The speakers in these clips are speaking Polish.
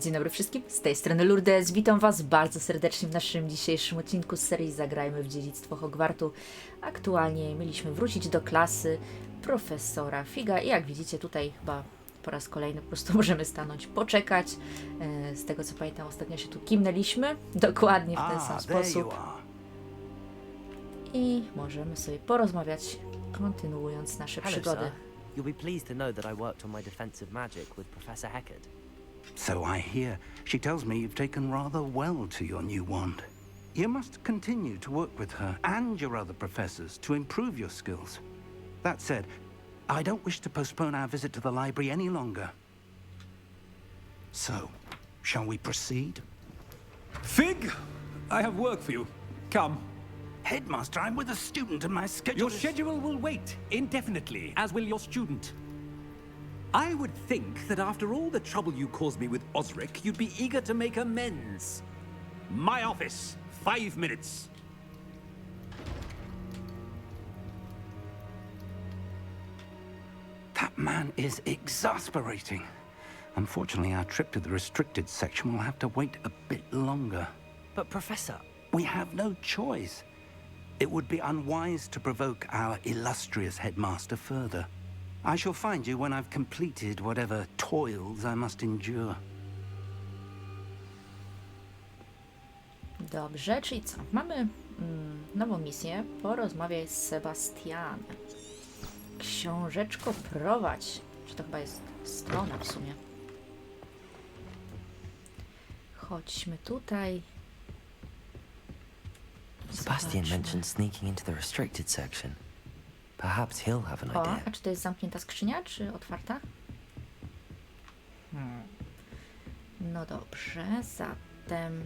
Dzień dobry wszystkim, z tej strony Lourdes. Witam Was bardzo serdecznie w naszym dzisiejszym odcinku z serii Zagrajmy w dziedzictwo Hogwartu. Aktualnie mieliśmy wrócić do klasy profesora Figa i jak widzicie tutaj chyba po raz kolejny po prostu możemy stanąć, poczekać. E, Z tego co pamiętam ostatnio się tu kimnęliśmy, dokładnie w ten sam sposób. I możemy sobie porozmawiać, kontynuując nasze Hello, przygody. sir. You'll be pleased to know that I worked on my defensive magic with Professor. So I hear. She tells me you've taken rather well to your new wand. You must continue to work with her and your other professors to improve your skills. That said, I don't wish to postpone our visit to the library any longer. So, shall we proceed? Fig, I have work for you. Come. Headmaster, I'm with a student and my schedule Your is- schedule will wait indefinitely, as will your student. I would think that after all the trouble you caused me with Osric, you'd be eager to make amends. My office, five minutes. That man is exasperating. Unfortunately, our trip to the restricted section will have to wait a bit longer. But, Professor, We have no choice. It would be unwise to provoke our illustrious headmaster further. I shall find you when I've completed whatever toils I must endure. Dobrze, czyli co? Mamy mm, nową misję. Porozmawiaj z Sebastianem. Książeczko prowadź. Czy to chyba jest strona w sumie? Chodźmy tutaj. Sebastian Zobaczmy. mentioned sneaking into the restricted section. Perhaps he'll have an O, idea. a czy to jest zamknięta skrzynia, czy otwarta? Hmm. No dobrze, zatem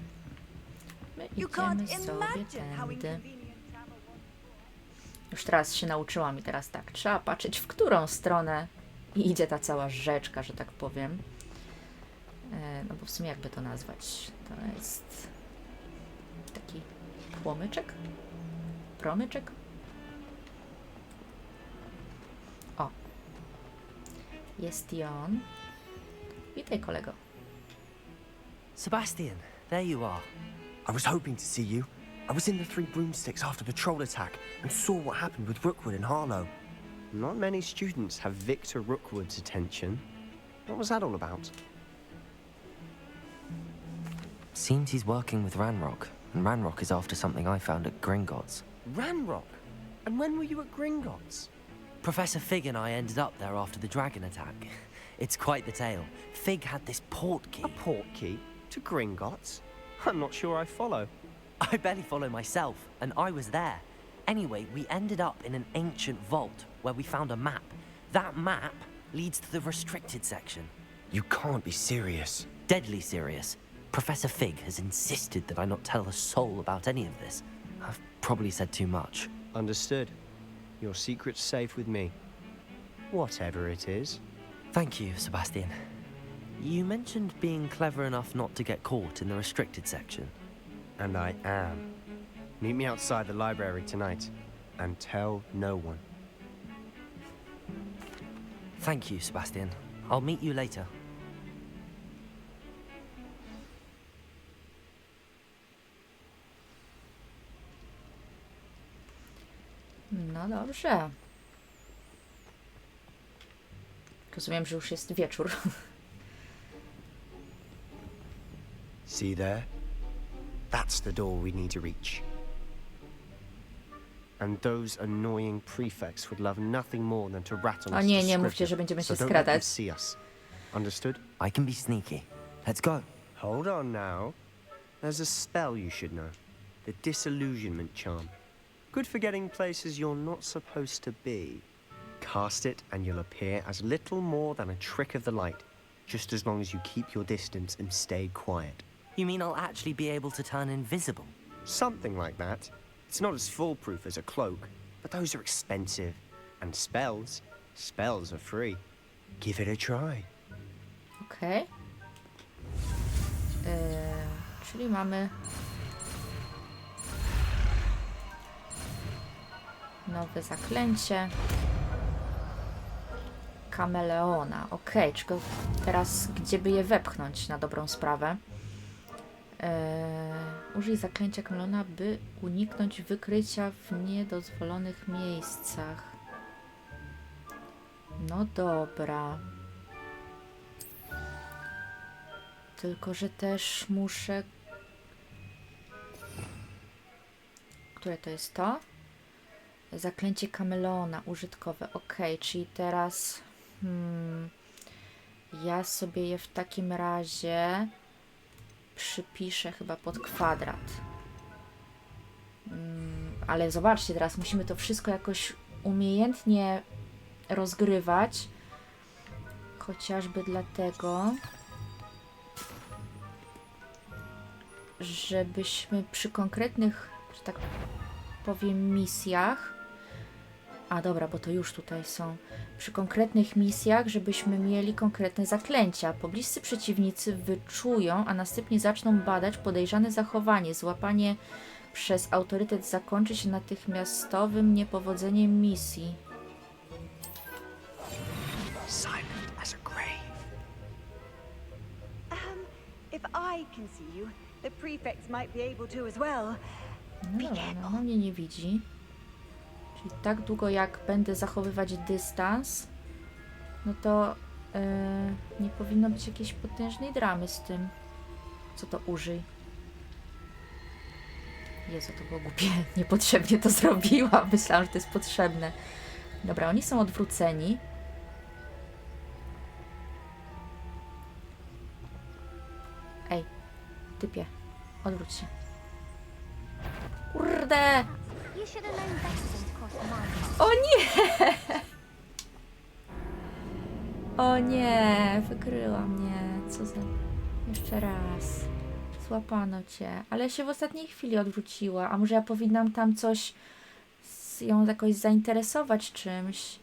my You can't idziemy sobie imagine how tędy. inconvenient travel was. Już teraz się nauczyłam i teraz tak, trzeba patrzeć w którą stronę idzie ta cała rzeczka, że tak powiem. E, no bo w sumie jakby to nazwać, to jest taki płomyczek? Promyczek? Jest i on. Witaj kolego. Sebastian, there you are. I was hoping to see you. I was in the Three Broomsticks after the troll attack and saw what happened with Rookwood and Harlow. Not many students have Victor Rookwood's attention. What was that all about? Seems he's working with Ranrock, and Ranrock is after something I found at Gringotts. Ranrock? And when were you at Gringotts? Professor Fig and I ended up there after the dragon attack. It's quite the tale. Fig had this port key. A port key? To Gringotts? I'm not sure I follow. I barely follow myself, and I was there. Anyway, we ended up in an ancient vault where we found a map. That map leads to the restricted section. You can't be serious. Deadly serious. Professor Fig has insisted that I not tell a soul about any of this. I've probably said too much. Understood. Your secret's safe with me. Whatever it is. Thank you, Sebastian. You mentioned being clever enough not to get caught in the restricted section. And I am. Meet me outside the library tonight. And tell no one. Thank you, Sebastian. I'll meet you later. No dobrze. Rozumiem, że już jest wieczór. See there? That's the door we need to reach. And those annoying prefects would love nothing more than to rat on O us nie, nie mówcie, że będziemy so się don't let them skradać. see us. Understood? I can be sneaky. Let's go. Hold on now. There's a spell you should know. The disillusionment charm. Good for getting places you're not supposed to be. Cast it and you'll appear as little more than a trick of the light, just as long as you keep your distance and stay quiet. You mean I'll actually be able to turn invisible? Something like that. It's not as foolproof as a cloak, but those are expensive. And spells, spells are free. Give it a try. Okej. Eee, czyli mamy nowe zaklęcie. kameleona. Okej, tylko teraz gdzie by je wepchnąć na dobrą sprawę? Eee, użyj zaklęcia kameleona, by uniknąć wykrycia w niedozwolonych miejscach. No dobra. Tylko, że też muszę. Które to jest to? Zaklęcie kameleona użytkowe. Ok, czyli teraz. Hmm, ja sobie je w takim razie przypiszę chyba pod kwadrat. Mm, ale zobaczcie, teraz musimy to wszystko jakoś umiejętnie rozgrywać. Chociażby dlatego, żebyśmy przy konkretnych, że tak powiem, misjach. A dobra, bo to już tutaj są. Przy konkretnych misjach, żebyśmy mieli konkretne zaklęcia. Pobliscy przeciwnicy wyczują, a następnie zaczną badać podejrzane zachowanie. Złapanie przez autorytet zakończy się natychmiastowym niepowodzeniem misji. Silent as a grave. Um, if I can see you, the prefects might be able to as well. No no ona mnie nie widzi. Czyli tak długo jak będę zachowywać dystans, no to yy, nie powinno być jakiejś potężnej dramy z tym. Co to użyj? Jezu, to było głupie. Niepotrzebnie to zrobiłam. Myślałam, że to jest potrzebne. Dobra, oni są odwróceni. Ej, typie, odwróć się. Kurde! O nie! O nie, wykryła mnie. Co za... Jeszcze raz. Złapano cię. Ale się w ostatniej chwili odwróciła. A może ja powinnam tam coś... z- ją jakoś zainteresować czymś?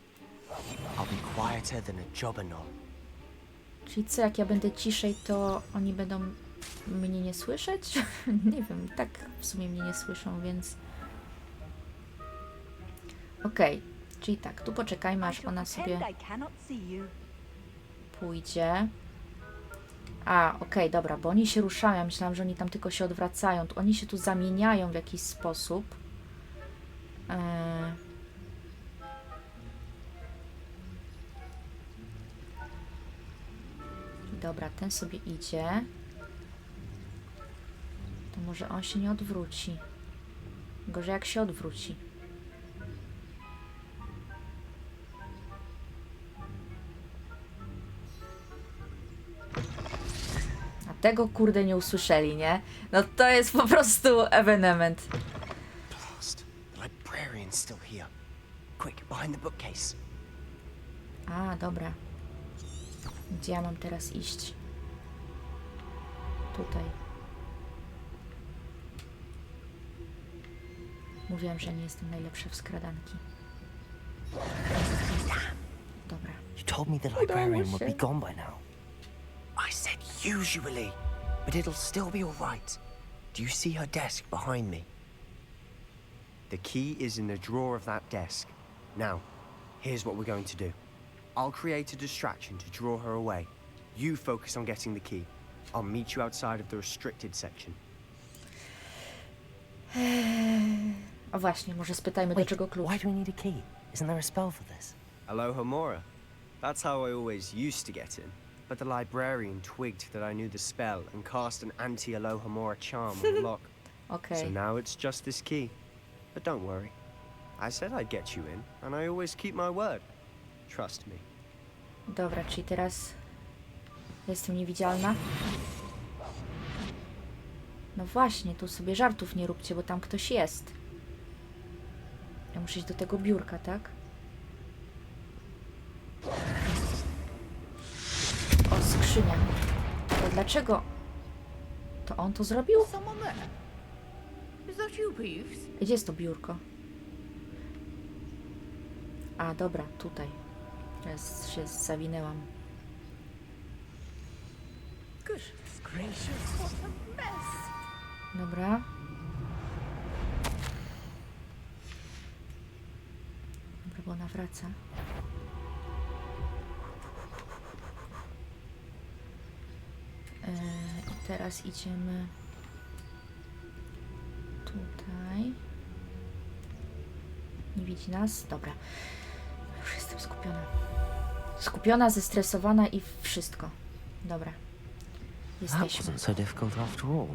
I'll be quieter than a jobberknoll. Czyli co, jak ja będę ciszej, to oni będą mnie nie słyszeć? nie wiem, tak w sumie mnie nie słyszą, więc... Okej, czyli tak, tu poczekajmy, aż ona sobie... Pójdzie. A, okej, dobra, bo oni się ruszają. Ja myślałam, że oni tam tylko się odwracają. Oni się tu zamieniają w jakiś sposób. Eee... Dobra, ten sobie idzie. To może on się nie odwróci. Gorzej jak się odwróci. Tego kurde nie usłyszeli, nie? No to jest po prostu ewenement. Blast. The librarian's still here. Quick, behind the bookcase. A, dobra. Gdzie ja mam teraz iść? Tutaj. Mówiłam, że nie jestem najlepsza w skradanki. Dobra. You told me the librarian would be gone by now. I said usually, but it'll still be all right. Do you see her desk behind me? The key is in the drawer of that desk. Now, here's what we're going to do. I'll create a distraction to draw her away. You focus on getting the key. I'll meet you outside of the restricted section. A właśnie, może spytajmy, do Wait, czego klucz. why do we need a key? Isn't there a spell for this? Aloha Mora. That's how I always used to get in. But the librarian twigged that I knew the spell and cast an anti Aloha Mora charm on the lock. Okej. So now it's just this key. But don't worry. I said I'd get you in, and I always keep my word. Trust me. Dobra, czyli teraz jestem niewidzialna. No właśnie, tu sobie żartów nie róbcie, bo tam ktoś jest. Ja muszę iść do tego biurka, tak? O, skrzynia. To dlaczego? To on to zrobił? Gdzie jest to biurko? A, dobra, tutaj. Teraz się zawinęłam. Dobra. Dobra, bo ona wraca. Teraz idziemy tutaj. Nie widzi nas? Dobra. Już jestem skupiona. Skupiona, zestresowana i wszystko. Dobra. That Jesteśmy. wasn't so difficult after all.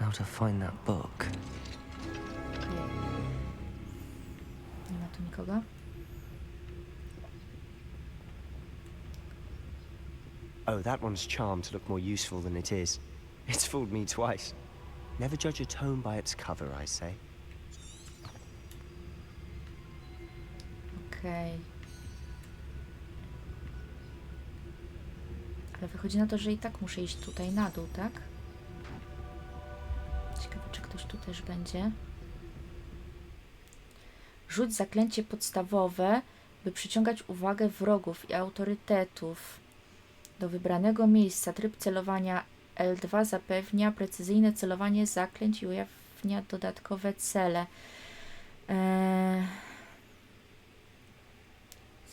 How to find that book. Okej. Nie ma tu nikogo? Oh, that one's charmed to look more useful than it is. It's fooled me twice. Never judge a tome by its cover, I say. Okej. Ale wychodzi na to, że i tak muszę iść tutaj na dół, tak? Ciekawe, czy ktoś tu też będzie. Rzuć zaklęcie podstawowe, by przyciągać uwagę wrogów i autorytetów. Do wybranego miejsca tryb celowania L2 zapewnia precyzyjne celowanie zaklęć i ujawnia dodatkowe cele. Eee...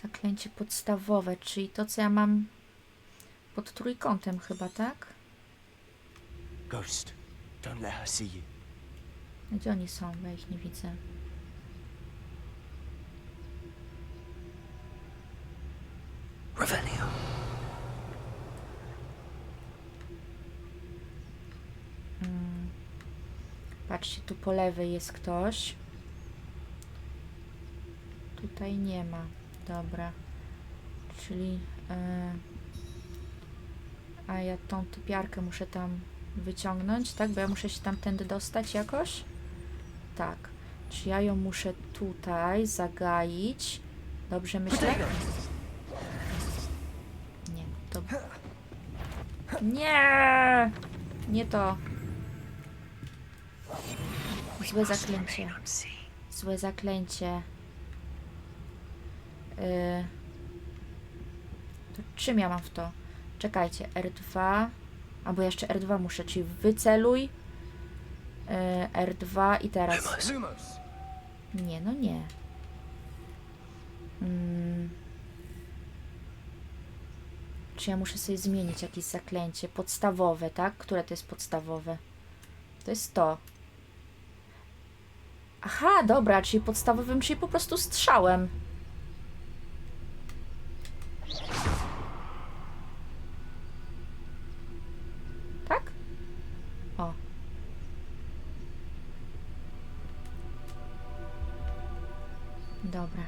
Zaklęcie podstawowe, czyli to, co ja mam pod trójkątem chyba, tak? Ghost, don't let her see you. Gdzie oni są? Bo ja ich nie widzę. Revelio. Mm. Patrzcie, tu po lewej jest ktoś. Tutaj nie ma. Dobra. Czyli... e, a ja tą typiarkę muszę tam wyciągnąć, tak? Bo ja muszę się tamtędy dostać jakoś? Tak. Czy ja ją muszę tutaj zagaić? Dobrze myślę? Nie, to... Nie! Nie to. Złe zaklęcie. Złe zaklęcie. Yy. To czym ja mam w to? Czekajcie, R2. Albo jeszcze R2 muszę, czyli wyceluj. Yy, R2 i teraz. Nie, no nie. Mm. Czy ja muszę sobie zmienić jakieś zaklęcie podstawowe, tak? Które to jest podstawowe? To jest to. Aha, dobra, czyli podstawowym, czyli po prostu strzałem. Tak? O. Dobra.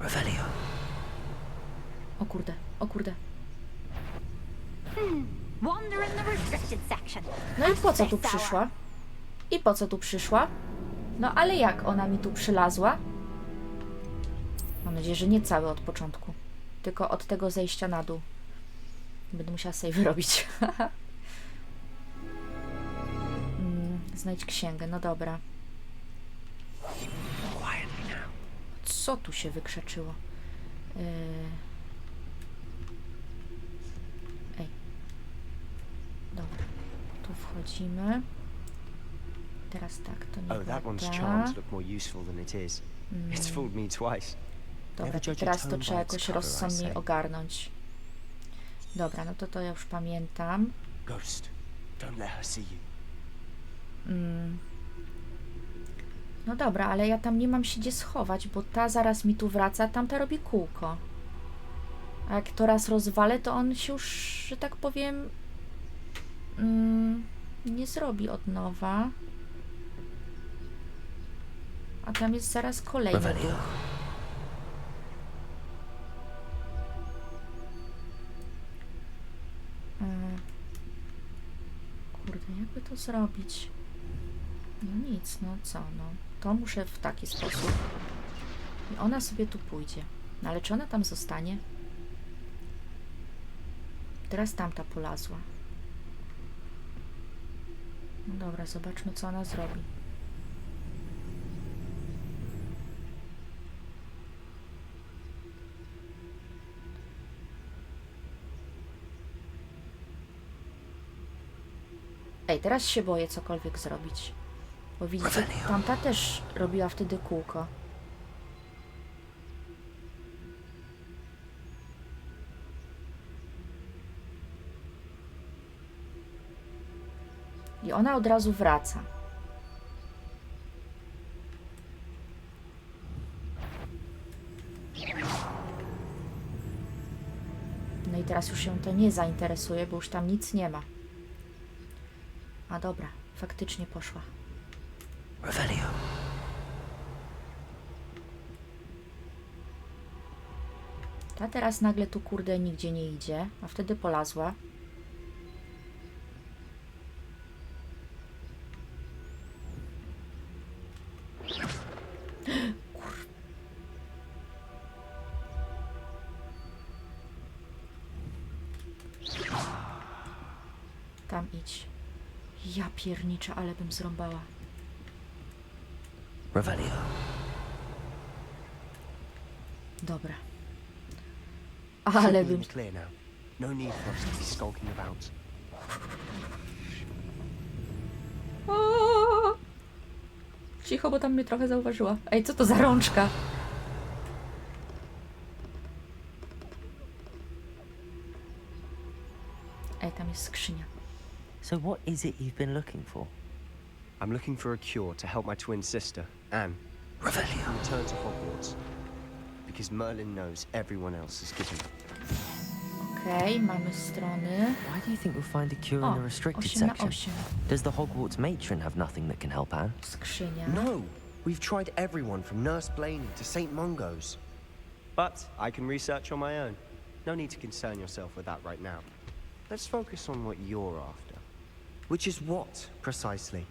Revelio. O kurde, o kurde. Wander No i po co tu przyszła? I po co tu przyszła? No ale jak ona mi tu przylazła? Mam nadzieję, że nie cały od początku. Tylko od tego zejścia na dół. Będę musiała sobie wyrobić. mm, znajdź księgę, no dobra. Co tu się wykrzaczyło? Yy... Dobra. Tu wchodzimy. Teraz tak, to nie Oh, that one's look more useful than it is. It's Mm. fooled me twice. Dobra, to teraz to trzeba its jakoś rozsądniej ogarnąć. Dobra, no to to ja już pamiętam. Ghost, don't let her see you. Mm. No dobra, ale ja tam nie mam się gdzie schować, bo ta zaraz mi tu wraca, tamta robi kółko. A jak to raz rozwalę, to on się już, że tak powiem, mm, nie zrobi od nowa. A tam jest zaraz kolejny Revelio. Mm. Kurde, jakby to zrobić? No nic, no co, no. To muszę w taki sposób. I ona sobie tu pójdzie. No ale czy ona tam zostanie? Teraz tamta polazła. Dobra, zobaczmy co ona zrobi. Ej, teraz się boję cokolwiek zrobić. Bo widzicie, tamta też robiła wtedy kółko. I ona od razu wraca. No i teraz już się to nie zainteresuje, bo już tam nic nie ma. A dobra, faktycznie poszła. Revelio. Ta teraz nagle tu kurde nigdzie nie idzie, a wtedy polazła. Tam idź. Ja pierniczę, ale bym zrąbała. Revelio. Dobra. Ale bym clear now. No need for us to be skulking about. O! Cicho, bo tam mnie trochę zauważyła. Ej, co to za rączka? Ej, tam jest skrzynia. So what is it you've been looking for? I'm looking for a cure to help my twin sister, Anne, Revelio. return to Hogwarts. Because Merlin knows everyone else is given up. Okej, mamy strony. Why do you think we'll find a cure O, in the oh, restricted 8 na section? 8. Does the Hogwarts matron have nothing that can help Anne? Skrzynia. No! We've tried everyone from Nurse Blaney to St. Mungo's. But I can research on my own. No need to concern yourself with that right now. Let's focus on what you're after. Which is what, precisely?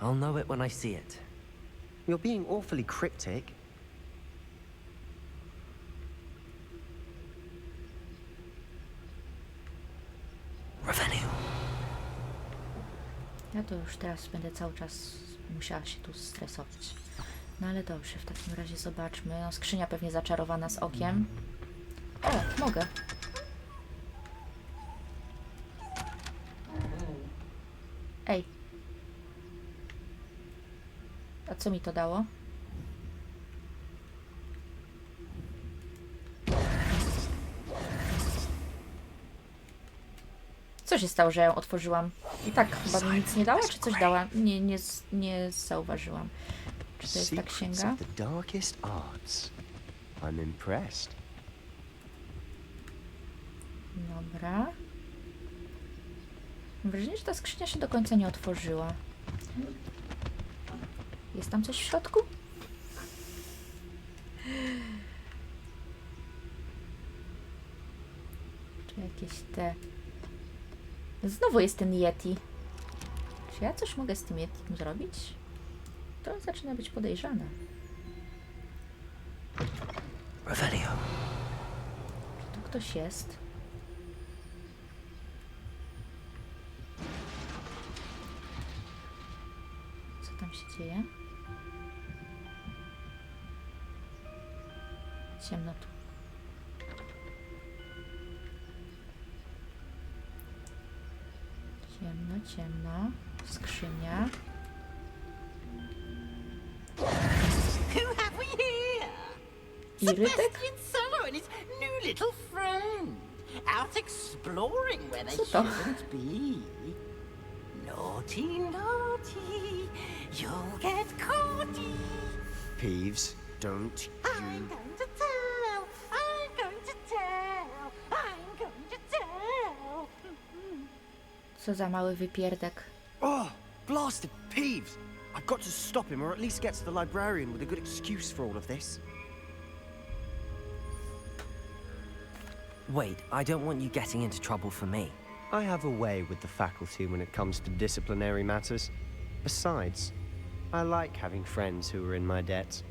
I'll know it when I see it. You're being awfully cryptic. Revelio. Ja to już teraz będę cały czas musiała się tu stresować. No ale dobrze, w takim razie zobaczmy. No, skrzynia pewnie zaczarowana z okiem. O, mogę. Co mi to dało? Co się stało, że ją otworzyłam? I tak chyba mi nic nie dała, czy coś dała? Nie, nie, nie zauważyłam. Czy to jest ta księga? Dobra. Mam wrażenie, że ta skrzynia się do końca nie otworzyła. Jest tam coś w środku? Czy jakieś te... Znowu jest ten Yeti. Czy ja coś mogę z tym Yetim zrobić? To zaczyna być podejrzane. Revelio. Czy tu ktoś jest? Co tam się dzieje? Ciemno tu. Ciemno, ciemno. Skrzynia. Who have we here? Irytek? Sebastian Solo and his new little friend. Out exploring where they Co to? shouldn't be. Naughty, naughty. You'll get caughty. Peeves, don't I'm you... going to Co za mały wypierdek. Oh, blasted Peeves! I've got to stop him or at least get to the librarian with a good excuse for all of this. Wait, I don't want you getting into trouble for me. I have a way with the faculty when it comes to disciplinary matters. Besides, I like having friends who are in my debt.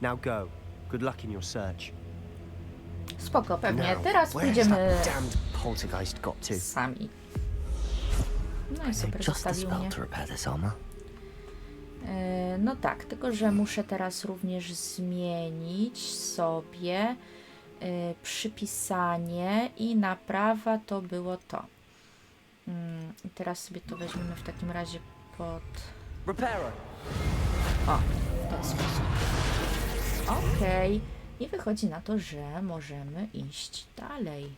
Now go. Good luck in your search. Spoko, pewnie. Now, Teraz where's pójdziemy that damned poltergeist got to? sami. No i super, zostawił mnie. to repair this armor. E, No tak, tylko że muszę teraz również zmienić sobie e, przypisanie i naprawa to było to. Mm, I teraz sobie to weźmiemy w takim razie pod... Repairer. O, w ten sposób. Okej. I wychodzi na to, że możemy iść dalej.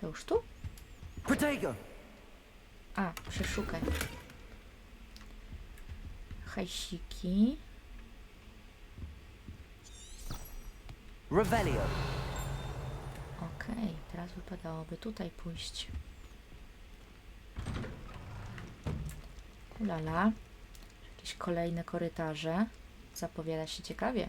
To już tu? A, przeszukaj. Hajsiki. Revelio. Okej, teraz wypadałoby tutaj pójść. Ulala. Jakieś kolejne korytarze. Zapowiada się ciekawie.